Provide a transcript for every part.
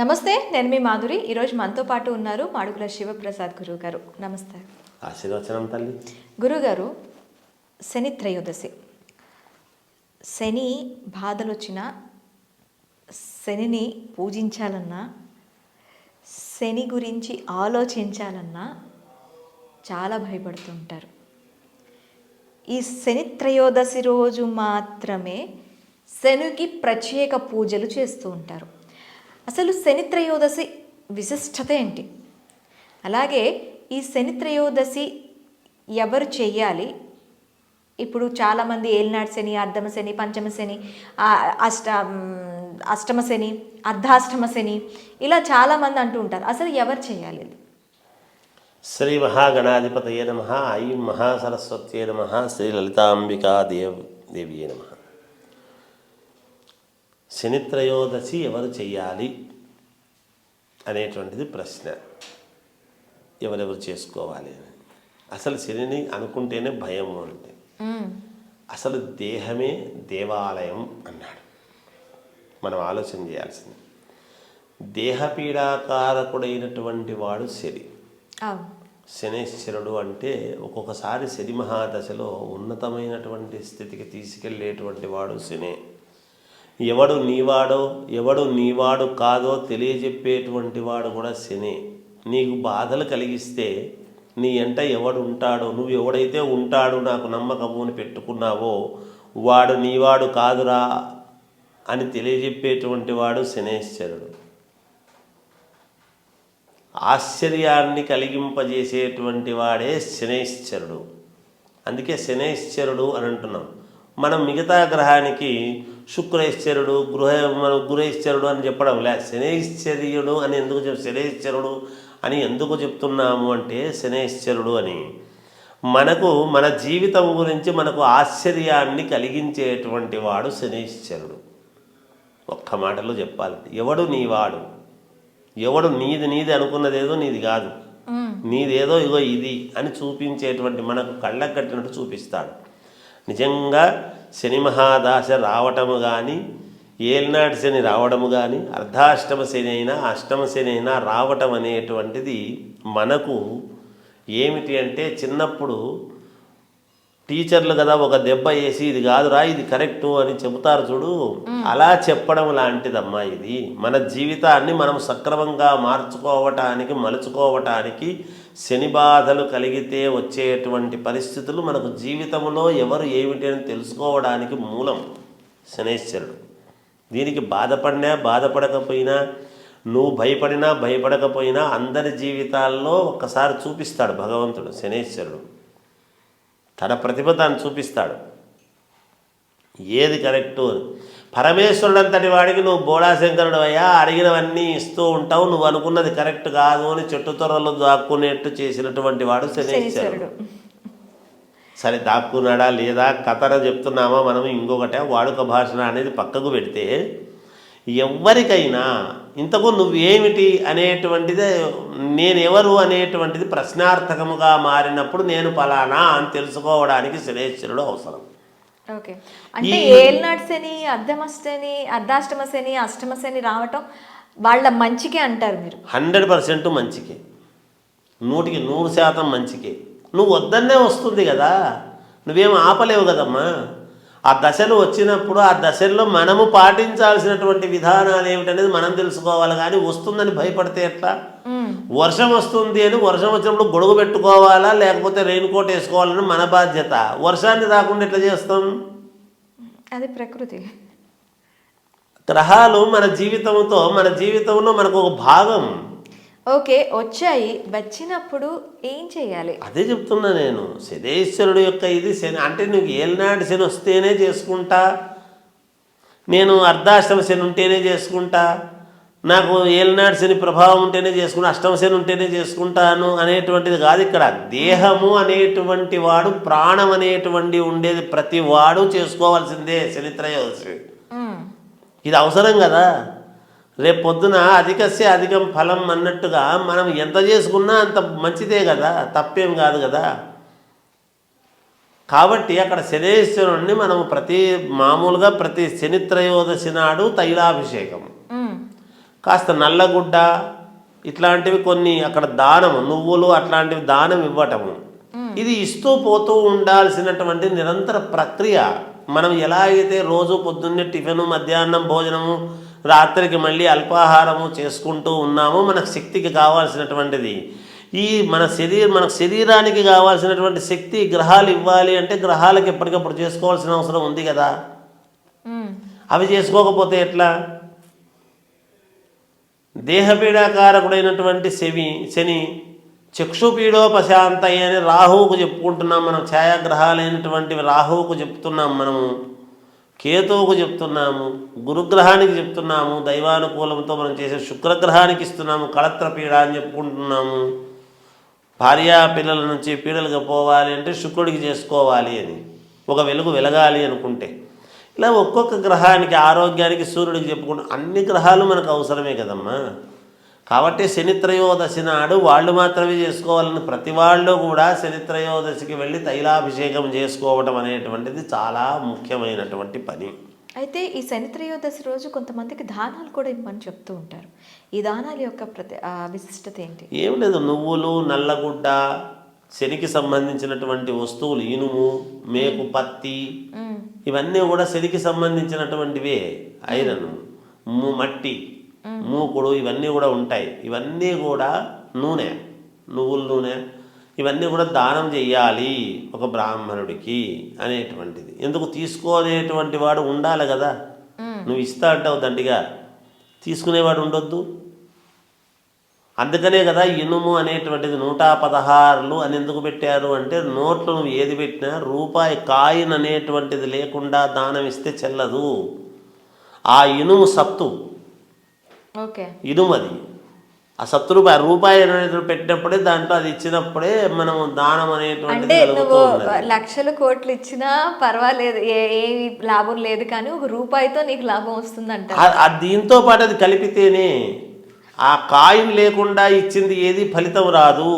నమస్తే నేను మీ మాధురి. ఈరోజు మనతో పాటు ఉన్నారు మాడుగుల శివప్రసాద్ గురువు గారు నమస్తే. ఆశీర్వచనం తల్లి. గురుగారు శని త్రయోదశి. శని బాధలు వచ్చినా శనిని పూజించాలన్నా శని గురించి ఆలోచించాలన్నా చాలా భయపడుతుంటారు. ఈ శని త్రయోదశి రోజు మాత్రమే శనికి ప్రత్యేక పూజలు చేస్తూ ఉంటారు. అసలు శని త్రయోదశి విశిష్టత ఏంటి? అలాగే ఈ శని త్రయోదశి ఎవరు చెయ్యాలి ఇప్పుడు చాలామంది ఏలినాడు శని అర్ధమ శని పంచమ శని అష్ట అష్టమ శని అర్ధాష్టమ శని ఇలా చాలామంది అంటూ ఉంటారు. అసలు ఎవరు చేయాలి శ్రీ మహాగణాధిపతయే నమ ఐ మహాసరస్వత్యే నమ శ్రీ లలితాంబికా దేవ్ దేవియే నమ. శనిత్రయోదశి ఎవరు చెయ్యాలి అనేటువంటిది ప్రశ్న. ఎవరెవరు చేసుకోవాలి అని. అసలు శనిని అనుకుంటేనే భయము అంటే. అసలు దేహమే దేవాలయం అన్నాడు. మనం ఆలోచన చేయాల్సింది. దేహపీడాకారకుడైనటువంటి వాడు శని. శనేశ్వరుడు అంటే ఒక్కొక్కసారి శని మహాదశలో ఉన్నతమైనటువంటి స్థితికి తీసుకెళ్ళేటువంటి వాడు శనే. ఎవడు నీవాడో ఎవడు నీవాడు కాదో తెలియజెప్పేటువంటి వాడు కూడా శని. నీకు బాధలు కలిగిస్తే నీ ఎంట ఎవడు ఉంటాడో నువ్వు ఎవడైతే ఉంటాడో నాకు నమ్మకము అని పెట్టుకున్నావో వాడు నీవాడు కాదురా అని తెలియజెప్పేటువంటి వాడు శనేశ్వరుడు. ఆశ్చర్యాన్ని కలిగింపజేసేటువంటి వాడే శనేశ్వరుడు. అందుకే శనేశ్వరుడు అని అంటున్నాం. మనం మిగతా గ్రహానికి శుక్రేశ్వరుడు గృహ మనం గురేశ్వరుడు అని చెప్పడం లే శనేశ్వర్యుడు అని ఎందుకు చెప్ శనేశ్వరుడు అని ఎందుకు చెప్తున్నాము అంటే శనేశ్వరుడు అని. మనకు మన జీవితం గురించి మనకు ఆశ్చర్యాన్ని కలిగించేటువంటి వాడు శనేశ్వరుడు. ఒక్క మాటలో చెప్పాలంటే ఎవడు నీవాడు? ఎవడు నీది నీది అనుకున్నదేదో నీది కాదు. నీదేదో ఇగో ఇది అని చూపించేటువంటి మనకు కళ్ళకు కట్టినట్టు చూపిస్తాడు. నిజంగా శని మహాదాశ రావటము కానీ ఏలినాటి శని రావడము కానీ అర్ధాష్టమ శని అయినా అష్టమ శని అయినా రావటం అనేటువంటిది మనకు ఏమిటి అంటే చిన్నప్పుడు టీచర్లు కదా ఒక దెబ్బ వేసి ఇది కాదురా ఇది కరెక్టు అని చెబుతారు చూడు. అలా చెప్పడం లాంటిదమ్మా ఇది. మన జీవితాన్ని మనం సక్రమంగా మార్చుకోవటానికి మలుచుకోవటానికి శని బాధలు కలిగితే వచ్చేటువంటి పరిస్థితులు మనకు జీవితంలో ఎవరు ఏమిటి అని తెలుసుకోవడానికి మూలం శనేశ్వరుడు. దీనికి బాధపడినా బాధపడకపోయినా నువ్వు భయపడినా భయపడకపోయినా అందరి జీవితాల్లో ఒక్కసారి చూపిస్తాడు భగవంతుడు శనేశ్వరుడు. తన ప్రతిభ తాను చూపిస్తాడు. ఏది కరెక్టు పరమేశ్వరుడు అంతటి వాడికి నువ్వు బోడాశంకరుడు అయ్యా అడిగినవన్నీ ఇస్తూ ఉంటావు నువ్వు అనుకున్నది కరెక్ట్ కాదు అని చెట్టు తొర్రలు దాక్కునేట్టు చేసినటువంటి వాడు శనీశ్వరుడు. సరే దాక్కున్నాడా లేదా కథన చెప్తున్నామా మనం ఇంకొకటే వాడుక భాషణ అనేది పక్కకు పెడితే ఎవరికైనా ఇంతకు నువ్వేమిటి అనేటువంటిది నేను ఎవరు అనేటువంటిది ప్రశ్నార్థకముగా మారినప్పుడు నేను ఫలానా అని తెలుసుకోవడానికి శనేశ్వరుడు అవసరం. ఓకే. అంటే ఏలినాటి శని అర్ధమ శని అర్ధాష్టమ శని అష్టమ శని రావటం వాళ్ళ మంచికే అంటారు మీరు. హండ్రెడ్ పర్సెంట్ మంచికే. నూటికి నూరు శాతం మంచికే. నువ్వు వద్దన్నే వస్తుంది కదా. నువ్వేం ఆపలేవు కదమ్మా. ఆ దశలు వచ్చినప్పుడు ఆ దశల్లో మనము పాటించాల్సినటువంటి విధానాలు ఏమిటనేది మనం తెలుసుకోవాలి. కానీ వస్తుందని భయపడితే ఎట్లా. వర్షం వస్తుంది అని వర్షం వచ్చినప్పుడు గొడుగు పెట్టుకోవాలా? లేకపోతే రెయిన్ కోట్ వేసుకోవాలని మన బాధ్యత. వర్షాన్ని రాకుండా ఎట్లా చేస్తాం? అది ప్రకృతి. గ్రహాలు మన జీవితంతో మన జీవితంలో మనకు ఒక భాగం. ఓకే వచ్చాయి. వచ్చినప్పుడు ఏం చేయాలి? అదే చెప్తున్నా నేను. శనేశ్వరుడు యొక్క ఇది శని అంటే నీకు ఏలినాటి శని వస్తేనే చేసుకుంటా. నేను అర్ధాష్టమ శని ఉంటేనే చేసుకుంటా. నాకు ఏలినాటి శని ప్రభావం ఉంటేనే చేసుకుంటా. అష్టమ శని ఉంటేనే చేసుకుంటాను అనేటువంటిది కాదు ఇక్కడ. దేహము అనేటువంటి వాడు ప్రాణం అనేటువంటి ఉండేది ప్రతి వాడు చేసుకోవాల్సిందే శనిత్రయోదశి. ఇది అవసరం కదా? రేపు పొద్దున అధికస్య అధికం ఫలం అన్నట్టుగా మనం ఎంత చేసుకున్నా అంత మంచిదే కదా తప్పేం కాదు కదా. కాబట్టి అక్కడ శనేశ్వరుణ్ణి మనం ప్రతి మామూలుగా ప్రతి శని త్రయోదశి నాడు తైలాభిషేకం. కాస్త నల్లగుడ్డ ఇట్లాంటివి కొన్ని అక్కడ దానము నువ్వులు అట్లాంటివి దానం ఇవ్వటము. ఇది ఇస్తూ పోతూ ఉండాల్సినటువంటి నిరంతర ప్రక్రియ. మనం ఎలా అయితే రోజు పొద్దున్నే టిఫిన్ మధ్యాహ్నం భోజనము రాత్రికి మళ్ళీ అల్పాహారము చేసుకుంటూ ఉన్నామో. మనకు శక్తికి కావాల్సినటువంటిది. ఈ మన శరీర మన శరీరానికి కావాల్సినటువంటి శక్తి గ్రహాలు ఇవ్వాలి అంటే గ్రహాలకు ఎప్పటికప్పుడు చేసుకోవాల్సిన అవసరం ఉంది కదా. అవి చేసుకోకపోతే ఎట్లా? దేహపీడాకారకుడైనటువంటి శని శని చక్షుపీడోపశాంతయ్య అని రాహువుకు చెప్పుకుంటున్నాం మనం. ఛాయాగ్రహాలైనటువంటి రాహువుకు చెప్తున్నాం మనము. కేతువుకు చెప్తున్నాము గురుగ్రహానికి చెప్తున్నాము దైవానుకూలంతో మనం చేసే శుక్రగ్రహానికి ఇస్తున్నాము కళత్ర పీడ అని చెప్పుకుంటున్నాము. భార్యా పిల్లల నుంచి పీడలుగా పోవాలి అంటే శుక్రుడికి చేసుకోవాలి అని. ఒక వెలుగు వెలగాలి అనుకుంటే. ఇలా ఒక్కొక్క గ్రహానికి ఆరోగ్యానికి సూర్యుడికి చెప్పుకుంటూ అన్ని గ్రహాలు మనకు అవసరమే కదమ్మా. కాబట్టి శని త్రయోదశి నాడు వాళ్ళు మాత్రమే చేసుకోవాలని ప్రతి వాళ్ళు కూడా శని త్రయోదశికి వెళ్ళి తైలాభిషేకం చేసుకోవటం అనేటువంటిది చాలా ముఖ్యమైనటువంటి పని. అయితే ఈ శని త్రయోదశి రోజు కొంతమందికి దానాలు కూడా ఇవ్వమని చెప్తూ ఉంటారు. ఈ దానాల యొక్క ప్రతి విశిష్టత ఏంటి? ఏం లేదు నువ్వులు నల్లగుడ్డ శనికి సంబంధించినటువంటి వస్తువులు ఇనుము మేకు పత్తి. ఇవన్నీ కూడా శనికి సంబంధించినటువంటివే ఐరన్ మట్టి. మూకుడు ఇవన్నీ కూడా ఉంటాయి. ఇవన్నీ కూడా నూనె నువ్వుల నూనె. ఇవన్నీ కూడా దానం చెయ్యాలి ఒక బ్రాహ్మణుడికి అనేటువంటిది. ఎందుకు? తీసుకోనేటువంటి వాడు ఉండాలి కదా. నువ్వు ఇస్తా అంటావు దండిగా. తీసుకునేవాడు ఉండొద్దు. అందుకనే కదా ఇనుము అనేటువంటిది నూట పదహారులు అని ఎందుకు పెట్టారు అంటే నోట్లు నువ్వు ఏది పెట్టినా రూపాయి కాయిన్ అనేటువంటిది లేకుండా దానం ఇస్తే చెల్లదు. ఆ ఇనుము సత్తు ఇనుము అది ఆ సత్తు రూపాయి రూపాయి అనేది పెట్టినప్పుడే దాంట్లో అది ఇచ్చినప్పుడే మనం దానం అంటే ఉన్నది లక్షలు కోట్లు ఇచ్చినా పర్వాలేదు ఏ లాభం లేదు కానీ ఒక రూపాయితో నీకు లాభం వస్తుందంట. ఆ- ఆ దీంతో పాటు అది కలిపితేనే ఆ కాయిన్ లేకుండా ఇచ్చింది ఏది ఫలితం రాదు.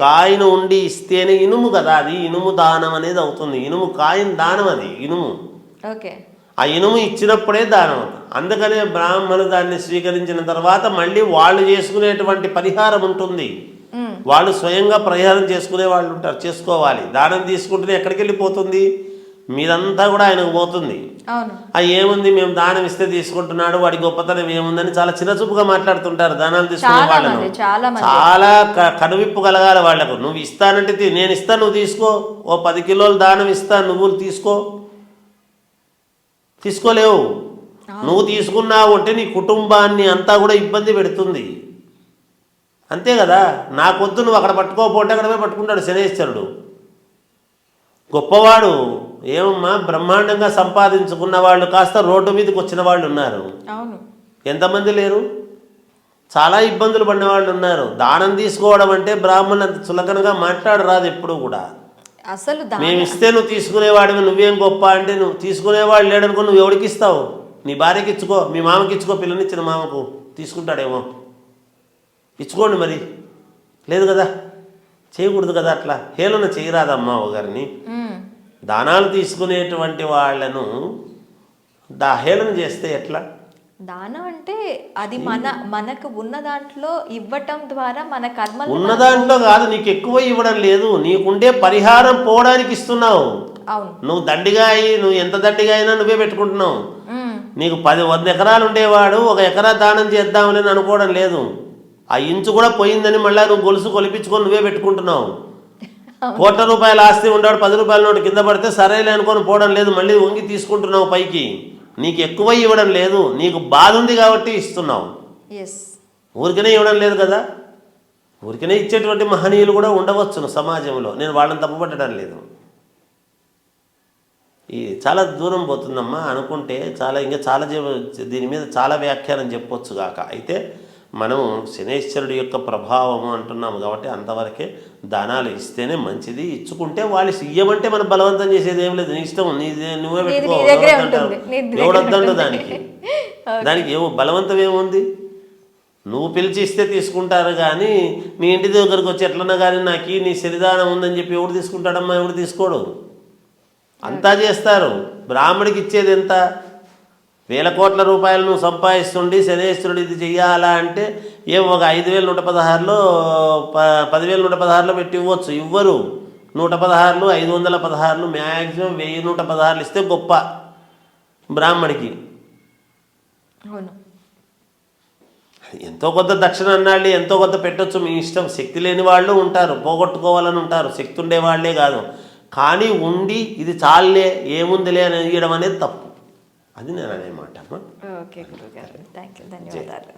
కాయిన్ ఉండి ఇస్తేనే ఇనుము కదా అది ఇనుము దానం అనేది అవుతుంది. ఇనుము కాయిన్ దానం అది ఇనుము. ఓకే. ఆ ఇనుము ఇచ్చినప్పుడే దానం. అందుకనే బ్రాహ్మణులు దాన్ని స్వీకరించిన తర్వాత మళ్ళీ వాళ్ళు చేసుకునేటువంటి పరిహారం ఉంటుంది. వాళ్ళు స్వయంగా పరిహారం చేసుకునే వాళ్ళు ఉంటారు. చేసుకోవాలి. దానం తీసుకుంటేనే ఎక్కడికి వెళ్ళిపోతుంది? మీరంతా కూడా ఆయనకు పోతుంది. ఆ ఏముంది? మేము దానం ఇస్తే తీసుకుంటున్నాడు. వాడి గొప్పతనం ఏముందని చాలా చిన్నచూపుగా మాట్లాడుతుంటారు దానాలు తీసుకునే వాళ్ళను. చాలా కనువిప్పు కలగాలి వాళ్ళకు. నువ్వు ఇస్తానంటే నేను ఇస్తాను నువ్వు తీసుకో. ఓ పది కిలోలు దానం ఇస్తా నువ్వులు తీసుకో. తీసుకోలేవు. నువ్వు తీసుకున్నావు అంటే నీ కుటుంబాన్ని అంతా కూడా ఇబ్బంది పెడుతుంది. అంతే కదా? నాకొద్దు నువ్వు అక్కడ పట్టుకోకపోతే అక్కడ పోయి పట్టుకుంటాడు శనేశ్వరుడు. గొప్పవాడు ఏమమ్మా బ్రహ్మాండంగా సంపాదించుకున్న వాళ్ళు కాస్త రోడ్డు మీదకి వచ్చిన వాళ్ళు ఉన్నారు. ఎంతమంది లేరు? చాలా ఇబ్బందులు పడిన వాళ్ళు ఉన్నారు. దానం తీసుకోవడం అంటే బ్రాహ్మణులు అంత చులకనగా మాట్లాడరాదు ఎప్పుడు కూడా. అసలు మేము ఇస్తే నువ్వు తీసుకునేవాడివి నువ్వేం గొప్ప అంటే నువ్వు తీసుకునేవాడు లేడనుకో నువ్వు ఎవడికి ఇస్తావు? నీ భార్యకి ఇచ్చుకో మీ మామకి ఇచ్చుకో పిల్లనిచ్చిన మామకు తీసుకుంటాడేమో. ఇచ్చుకోండి మరి. లేదు కదా? చేయకూడదు కదా అట్లా? హేళన చేయరాదమ్మా ఒకరిని. దానాలు తీసుకునేటువంటి వాళ్ళను దా హేళన చేస్తే ఎట్లా? దానం అంటే అది మన మనకు ఉన్న దాంట్లో ఇవ్వటం ద్వారా మన కర్మలు ఉన్న దాంట్లో కాదు నీకు ఎక్కువ ఇవ్వడం లేదు. నీకుండే పరిహారం పోవడానికి ఇస్తున్నావు. అవును. నువ్వు దండిగా అయ్యి నువ్వు ఎంత దండిగా అయినా నువ్వే పెట్టుకుంటున్నావు. నీకు పది వంద ఎకరాలు ఉండేవాడు ఒక ఎకరా దానం చేద్దామని అని అనుకోవడం లేదు. ఆ ఇంచు కూడా పోయిందని మళ్ళీ నువ్వు గొలుసు కొలిపించుకొని నువ్వే పెట్టుకుంటున్నావు. కోట్ల రూపాయల ఆస్తి ఉన్నాడు పది రూపాయల నోటు కింద పడితే సరేలే అనుకొని పోవడం లేదు. మళ్ళీ వంగి తీసుకుంటున్నావు పైకి. నీకు ఎక్కువ ఇవ్వడం లేదు నీకు బాధ ఉంది కాబట్టి ఇస్తున్నావు. ఊరికనే ఇవ్వడం లేదు కదా? ఊరికనే ఇచ్చేటువంటి మహనీయులు కూడా ఉండవచ్చును సమాజంలో. నేను వాళ్ళని తప్పుపట్టడం లేదు. ఈ చాలా దూరం పోతుందమ్మా అనుకుంటే చాలా ఇంకా చాలా దీని మీద చాలా వ్యాఖ్యానం చెప్పొచ్చు కాక. అయితే మనం శనేశ్వరుడు యొక్క ప్రభావము అంటున్నాము కాబట్టి అంతవరకే దానాలు ఇస్తేనే మంచిది. ఇచ్చుకుంటే వాళ్ళు ఇయ్యమంటే మనం బలవంతం చేసేది ఏం లేదు. నీ ఇష్టం నీ నువ్వే నీది పెట్టుకో. నీ దగ్గరే ఎవరొద్దంటారు? ఉంటుంది. నీది దగ్గరే ఎవడొద్దండు ఉంటుంది. దానికి? దానికి ఏమో బలవంతం ఏముంది? నువ్వు పిలిచి ఇస్తే తీసుకుంటారు కానీ మీ ఇంటి దగ్గరకు వచ్చి ఎట్లన్నా కానీ నాకు నీ శరిదానం ఉందని చెప్పి ఎవడు తీసుకుంటాడమ్మా? ఎవడు తీసుకోడు? అంతా చేస్తారు. బ్రాహ్మడికి ఇచ్చేది ఎంత? వేల కోట్ల రూపాయలు నువ్వు సంపాదిస్తుండి శనేశ్వరుడు ఇది చెయ్యాలా అంటే ఏం ఒక ఐదు వేలు నూట పదహారులో ప పదివేలు నూట పదహారులో పెట్టి ఇవ్వచ్చు ఇవ్వరు. నూట పదహారులు ఐదు వందల పదహారులు మ్యాక్సిమం వెయ్యి నూట పదహారులు ఇస్తే గొప్ప బ్రాహ్మడికి. ఎంతో కొంత దక్షిణ అన్నాళ్ళు ఎంతో కొంత పెట్టొచ్చు మీ ఇష్టం. శక్తి లేని వాళ్ళు ఉంటారు పోగొట్టుకోవాలని ఉంటారు. శక్తి ఉండే వాళ్ళే కాదు. కానీ ఉండి ఇది చాలే ఏముందిలే అని ఇవ్వడం అనేది తప్పు. అది నేను అనే మాట అమ్మా ఓకే గురుగారు థ్యాంక్ యూ ధన్యవాదాలు